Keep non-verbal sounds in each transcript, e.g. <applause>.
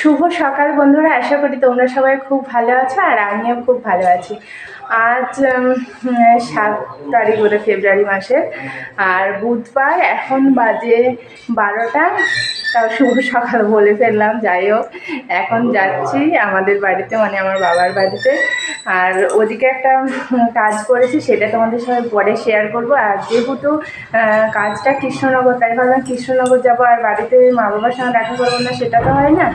শুভ সকাল বন্ধুরা, আশা করি তোমরা সবাই খুব ভালো আছো আর আমিও খুব ভালো আছি। আজ সাত তারিখ হলো ফেব্রুয়ারি মাসের, আর বুধবার এখন বাজে বারোটা। তাও শুভ সকাল বলে ফেললাম, যাই হোক। এখন যাচ্ছি আমাদের বাড়িতে মানে আমার বাবার বাড়িতে। আর ওদিকে একটা কাজ করেছি, সেটা তোমাদের সঙ্গে পরে শেয়ার করব। আর যেহেতু কাজটা কৃষ্ণনগর, তাই ভাবলাম কৃষ্ণনগর যাব, আর বাড়িতে মা বাবার সঙ্গে দেখা করব না, সেটা তো হয় না।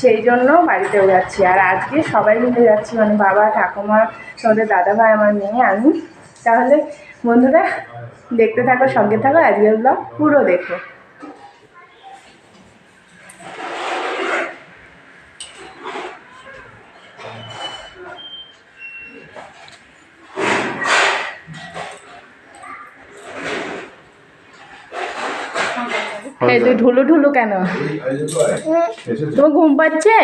সেই জন্য বাড়িতেও যাচ্ছি। আর আজকে সবাই মিলে যাচ্ছি মানে বাবা, ঠাকুমা, তোমাদের দাদা ভাই, আমার মেয়ে, আমি। তাহলে বন্ধুরা, দেখতে থাকো, সঙ্গে থাকো, আজকের ব্লগ পুরো দেখো। তুই ঢুলু ঢুলু কেন? তোমার ঘুম পাচ্ছে?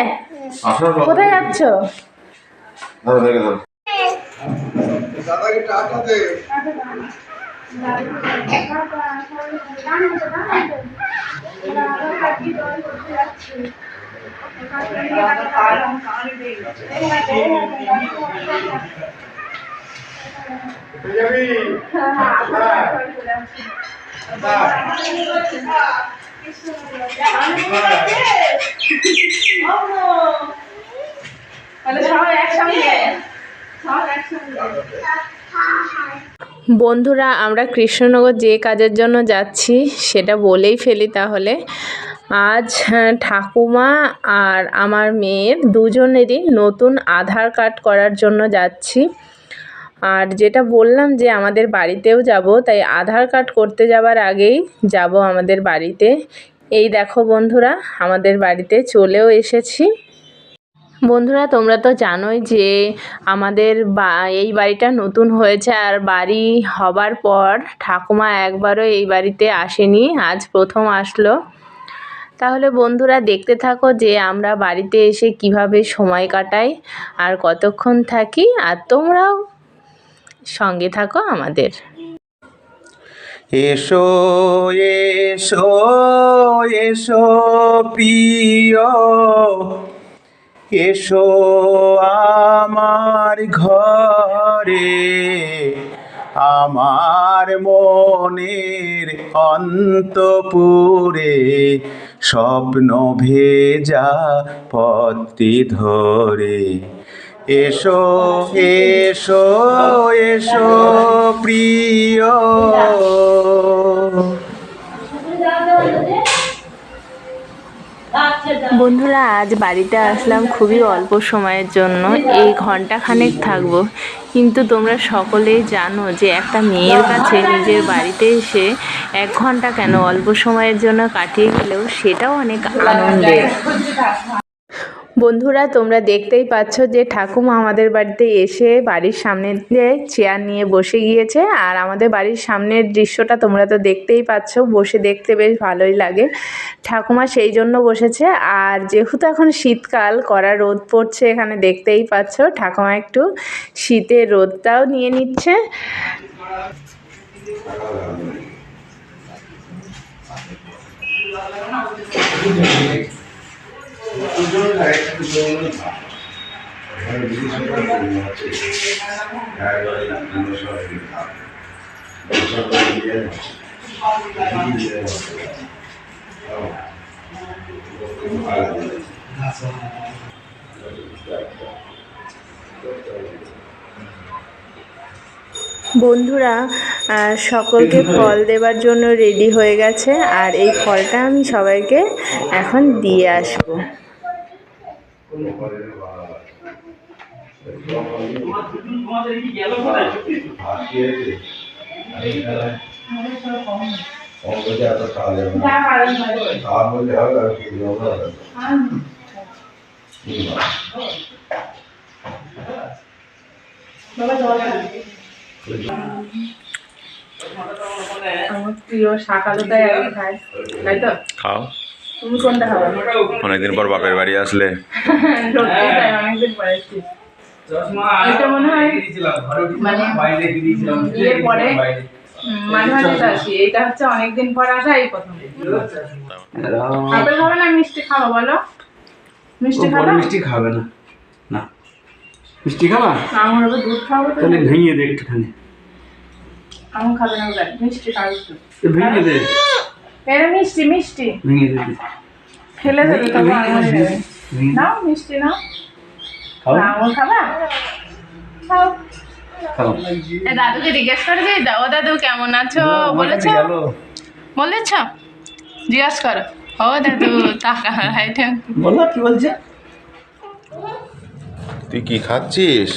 কোথায় যাচ্ছ? দাদাকে টাকা দে যাবি বন্ধুরা আমরা কৃষ্ণনগর যে কাজের জন্য যাচ্ছি সেটা বলেই ফেলি তাহলে। আজ হ্যাঁ, ঠাকুমা আর আমার মেয়ের দুজনেরই নতুন আধার কার্ড করার জন্য যাচ্ছি। আর যেটা বললাম যে আমাদের বাড়িতেও যাব, তাই আধার কার্ড করতে যাবার আগেই যাব আমাদের বাড়িতে। এই দেখো বন্ধুরা, আমাদের বাড়িতে চলেও এসেছি। বন্ধুরা, তোমরা তো জানোই যে আমাদের বা, এই বাড়িটা নতুন হয়েছে আর বাড়ি হবার পর ঠাকুমা একবারও এই বাড়িতে আসেনি, আজ প্রথম আসলো। তাহলে বন্ধুরা, দেখতে থাকো যে আমরা বাড়িতে এসে কীভাবে সময় কাটাই আর কতক্ষণ থাকি, আর তোমরাও সঙ্গে থাকো আমাদের। এসো এসো এসো প্রিয়। এসো আমার ঘরে, আমার মনের অন্তপুরে স্বপ্ন ভেজা পথটি ধরে। এসো এসো এসো, প্রিয়। বন্ধুরা, আজ বাড়িতে আসলাম খুবই অল্প সময়ের জন্য। এই ঘণ্টা খানেক থাকব। কিন্তু তোমরা সকলেই জানো যে একটা মেয়ের কাছে নিজের বাড়িতে এসে এক ঘণ্টা কেন অল্প সময়ের জন্য কাটিয়ে গেলেও সেটাও অনেক আনন্দের। বন্ধুরা, তোমরা দেখতেই পাচ্ছ যে ঠাকুমা আমাদের বাড়িতে এসে বাড়ির সামনে চেয়ার নিয়ে বসে গিয়েছে। আর আমাদের বাড়ির সামনের দৃশ্যটা তোমরা তো দেখতেই পাচ্ছ, বসে দেখতে বেশ ভালোই লাগে। ঠাকুমা সেই জন্য বসেছে। আর যেহেতু এখন শীতকাল, কড়া রোদ পড়ছে এখানে, দেখতেই পাচ্ছ। ঠাকুমা একটু শীতের রোদটাও নিয়ে নিচ্ছে। বন্ধুরা সকলকে ফল দেবার জন্য রেডি হয়ে গেছে আর এই ফলটা আমি সবাইকে এখন দিয়ে আসব। আমার প্রিয় শাক আলুটাই আমি খাই তাই তো? খাও। তুমি কোনটা খাবে অনেকদিন পর বাপের বাড়ি আসলে। অনেকদিন পরে এসেছি। এটা মনে হয় মানে বিয়ের পরে উম, মাঝে মাঝে তো আসি। এটা হচ্ছে অনেকদিন পর আসা এই প্রথম। আপেল খাবে না মিষ্টি খাব বলো? মিষ্টি ও মিষ্টি খাবে না। না। মিষ্টি খাবা? আমার দুধ খাব তাহলে ভেঙে দে একটুখানি। আমার খাবে না মিষ্টি খাবে একটু। ভেঙে দে। এটা মিষ্টি মিষ্টি। ভেঙে ফেলে দেবে দে। নাও মিষ্টি নাও। খাও? খাবা? খাও। দাদুকে জিজ্ঞেস ও দাদু কেমন আছো? বলেছ? বলেছ? জিজ্ঞাস করো। ও দাদু <laughs> টাকা বলো কি বলছে? তুই কি খাচ্ছিস?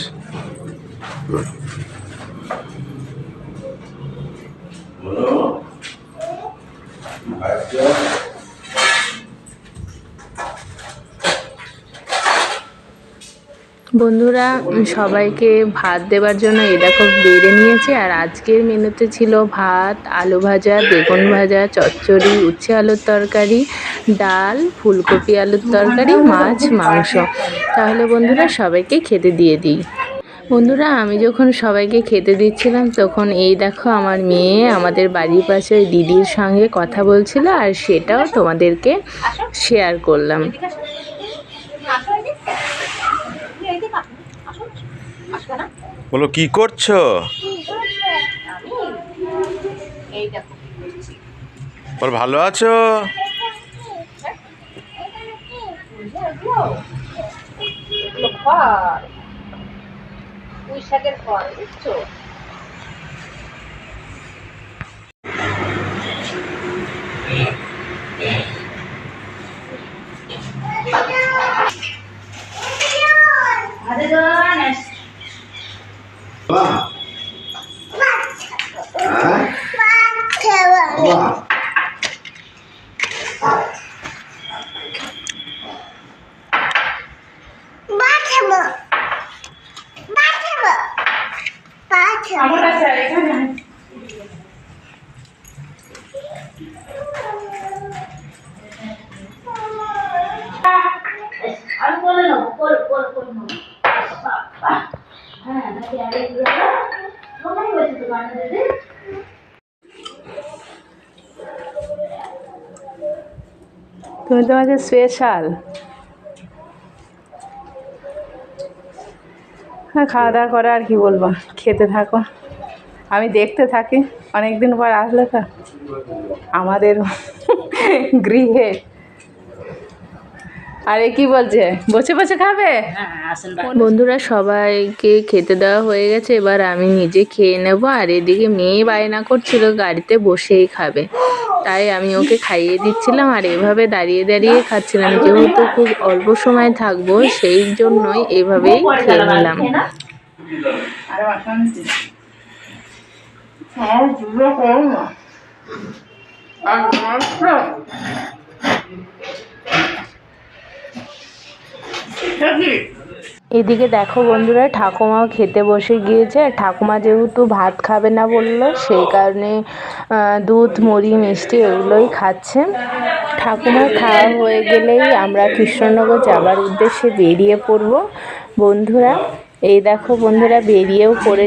বন্ধুরা, সবাইকে ভাত দেওয়ার জন্য এ দেখো বেড়ে নিয়েছে, আর আজকের মেনুতে ছিল ভাত, আলু ভাজা, বেগুন ভাজা, চচ্চড়ি, উচ্ছে আলুর তরকারি, ডাল, ফুলকপি আলুর তরকারি, মাছ, মাংস। তাহলে বন্ধুরা, সবাইকে খেতে দিয়ে দিই। বন্ধুরা আমি যখন সবাইকে খেতে দিচ্ছিলাম তখন এই দেখো আমার মেয়ে আমাদের বাড়ির পাশে ওই দিদির সঙ্গে কথা বলছিল আর সেটাও তোমাদেরকে শেয়ার করলাম। বলো কি করছ? বল ভালো আছো? পুঁই শাকের ফল বুঝছো আমি বলে নেব করে করে করে নেব বাবা। হ্যাঁ নাকি আরেক কোথায় হয়েছে তো বানা দিদি। তুমি তো স্পেশাল? খাওয়া দাওয়া করে আর কি বলব? খেতে থাকো। আমি দেখতে থাকি। অনেক দিন পর আসলে তো আমাদের গৃহে আরে কি বলছে? বসে বসে খাবে? বন্ধুরা সবাইকে খেতে দেওয়া হয়ে গেছে এবার আমি নিজে খেয়ে নেব আর এদিকে মেয়ে বায়না করছিল গাড়িতে বসেই খাবে। তাই আমি ওকে খাইয়ে দিচ্ছিলাম আর এভাবে দাঁড়িয়ে দাঁড়িয়ে খাচ্ছিলাম। যেহেতু খুব অল্প সময় থাকব সেই জন্যই এভাবেই খেয়ে নিলাম। এদিকে দেখো বন্ধুরা ঠাকুমাও খেতে বসে গিয়েছে। আর ঠাকুমা যেহেতু ভাত খাবে না বলল সেই কারণে দুধ মুড়ি মিষ্টি এগুলোই খাচ্ছে। ঠাকুমা খাওয়া হয়ে গেলেই আমরা কৃষ্ণনগর যাবার উদ্দেশ্যে বেরিয়ে পড়ব। বন্ধুরা এই দেখো বন্ধুরা বেরিয়েও পড়ে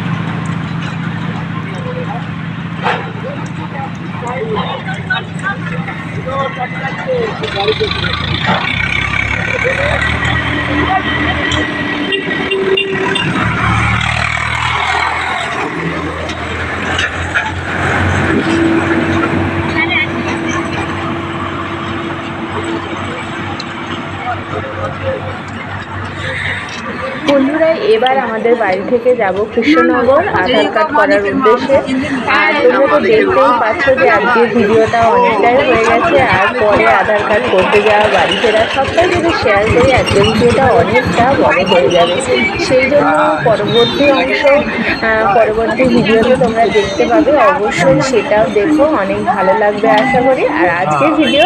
ও দামাইয়ে বন্ধুরা, এবার আমাদের বাড়ি থেকে যাব কৃষ্ণনগর, আধার কার্ড করার উদ্দেশ্যে। আর তোমরা তো দেখতেই পাচ্ছ যে আজকে ভিডিওটা অনেকটাই হয়ে গেছে, আর পরে আধার কার্ড করতে যাওয়া, বাড়ি ফেরা, সবটাই যদি শেয়ার করি আজকে ভিডিওটা অনেকটা বড় হয়ে যাবে। সেই জন্য পরবর্তী অংশ পরবর্তী ভিডিওতে তোমরা দেখতে পাবে, অবশ্যই সেটাও দেখো, অনেক ভালো লাগবে আশা করি। আর আজকের ভিডিও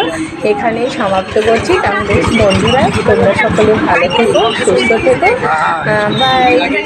এখানেই সমাপ্ত করছি। তাহলে বন্ধুরা, তোমরা সকলে ভালো থেকো, সুস্থ থেকো। Về 一个